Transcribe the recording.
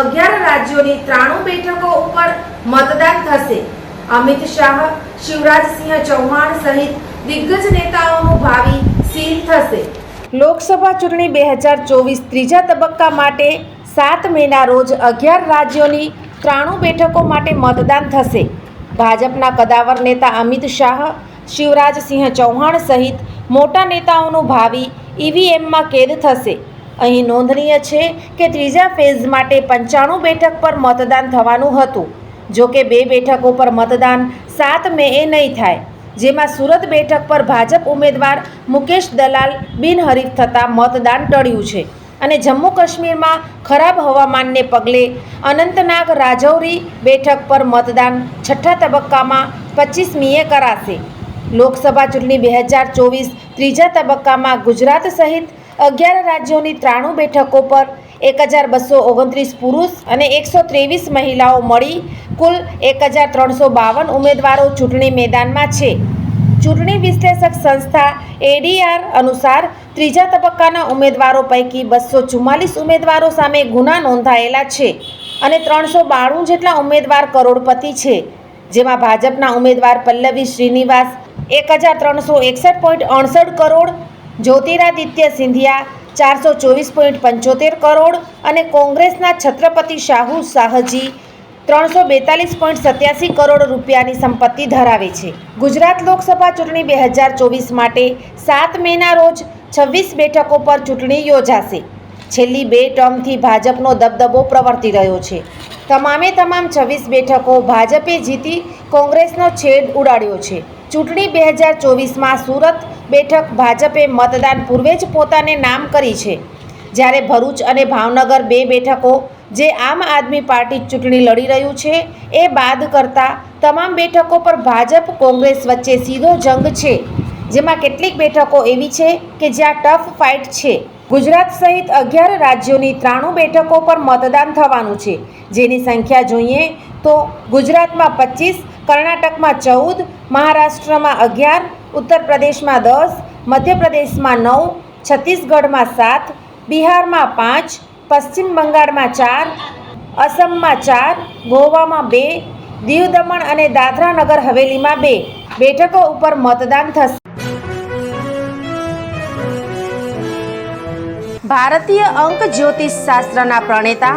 અગિયાર રાજ્યોની ત્રાણું બેઠકો ઉપર મતદાન થશે. અમિત શાહ શિવરાજસિંહ ચૌહાણ સહિત દિગ્ગજ નેતાઓનું ભાવિ સીલ થશે. લોકસભા ચૂંટણી બે હજાર ચોવીસ ત્રીજા તબક્કા માટે સાત મેના રોજ અગિયાર રાજ્યોની ત્રાણું બેઠકો માટે મતદાન થશે. ભાજપના કદાવર નેતા અમિત શાહ શિવરાજસિંહ ચૌહાણ સહિત મોટા નેતાઓનું ભાવિ ઈવીએમમાં કેદ થશે. અહીં નોંધનીય છે કે ત્રીજા ફેઝ માટે પંચાણું બેઠક પર મતદાન થવાનું હતું. જો કે બે બેઠકો પર મતદાન સાત મેએ નહીં થાય. જેમાં સુરત બેઠક પર ભાજપ ઉમેદવાર મુકેશ દલાલ બિનહરીફ થતાં મતદાન ટળ્યું છે. અને જમ્મુ કાશ્મીરમાં ખરાબ હવામાનને પગલે અનંતનાગ રાજૌરી બેઠક પર મતદાન છઠ્ઠા તબક્કામાં પચીસમીએ કરાશે. લોકસભા ચૂંટણી બે હજાર ચોવીસ ત્રીજા તબક્કામાં ગુજરાત સહિત અગિયાર રાજ્યોની ત્રાણું બેઠકો પર એક હજાર બસો ઓગણત્રીસ પુરુષ અને એકસો ત્રેવીસ મહિલાઓ મળી. કુલ એક હજાર ત્રણસો બાવન ઉમેદવારો ચૂંટણી મેદાનમાં છે. ચૂંટણી વિશ્લેષક સંસ્થા એડીઆર અનુસાર ત્રીજા તબક્કાના ઉમેદવારો પૈકી બસો ચુમ્માલીસ ઉમેદવારો સામે ગુના નોંધાયેલા છે અને ત્રણસો બાણું જેટલા ઉમેદવાર કરોડપતિ છે. જેમાં ભાજપના ઉમેદવાર પલ્લવી શ્રીનિવાસ એક હજાર ત્રણસો એકસઠ પોઈન્ટ અડસઠ કરોડ જ્યોતિરાદિત્ય સિંધિયા ચારસો ચોવીસ પોઈન્ટ પંચોતેર કરોડ અને કોંગ્રેસના છત્રપતિ શાહુ શાહજી ત્રણસો બેતાલીસ પોઈન્ટ સત્યાસી કરોડ રૂપિયાની સંપત્તિ ધરાવે છે. ગુજરાત લોકસભા ચૂંટણી બે હજાર ચોવીસ માટે સાત મેના રોજ છવ્વીસ બેઠકો પર ચૂંટણી યોજાશે. છેલ્લી બે ટર્મથી ભાજપનો દબદબો પ્રવર્તી રહ્યો છે. તમામે તમામ છવ્વીસ બેઠકો ભાજપે જીતી કોંગ્રેસનો છેડ ઉડાડ્યો છે. ચૂંટણી બે હજાર ચોવીસમાં સુરત બેઠક ભાજપે મતદાન પૂર્વે જ પોતાને નામ કરી છે. જ્યારે ભરૂચ અને ભાવનગર બે બેઠકો જે આમ આદમી પાર્ટી ચૂંટણી લડી રહ્યું છે, એ બાદ કરતા તમામ બેઠકો પર ભાજપ કોંગ્રેસ વચ્ચે સીધો જંગ છે. જેમાં કેટલીક બેઠકો એવી છે કે જ્યાં ટફ ફાઇટ છે. ગુજરાત સહિત અગિયાર રાજ્યોની ત્રાણું બેઠકો પર મતદાન થવાનું છે. જેની સંખ્યા જોઈએ તો ગુજરાતમાં પચીસ કર્ણાટકમાં ચૌદ, મહારાષ્ટ્રમાં અગિયાર ઉત્તર પ્રદેશમાં દસ, મધ્યપ્રદેશમાં નવ, છત્તીસગઢમાં સાત, બિહારમાં પાંચ, પશ્ચિમ બંગાળમાં ચાર અસમમાં ચાર, ગોવામાં બે દીવ દમણ અને દાદરા નગર હવેલીમાં બે. બેઠકો ઉપર મતદાન થશે. ભારતીય અંક જ્યોતિષ શાસ્ત્રના પ્રણેતા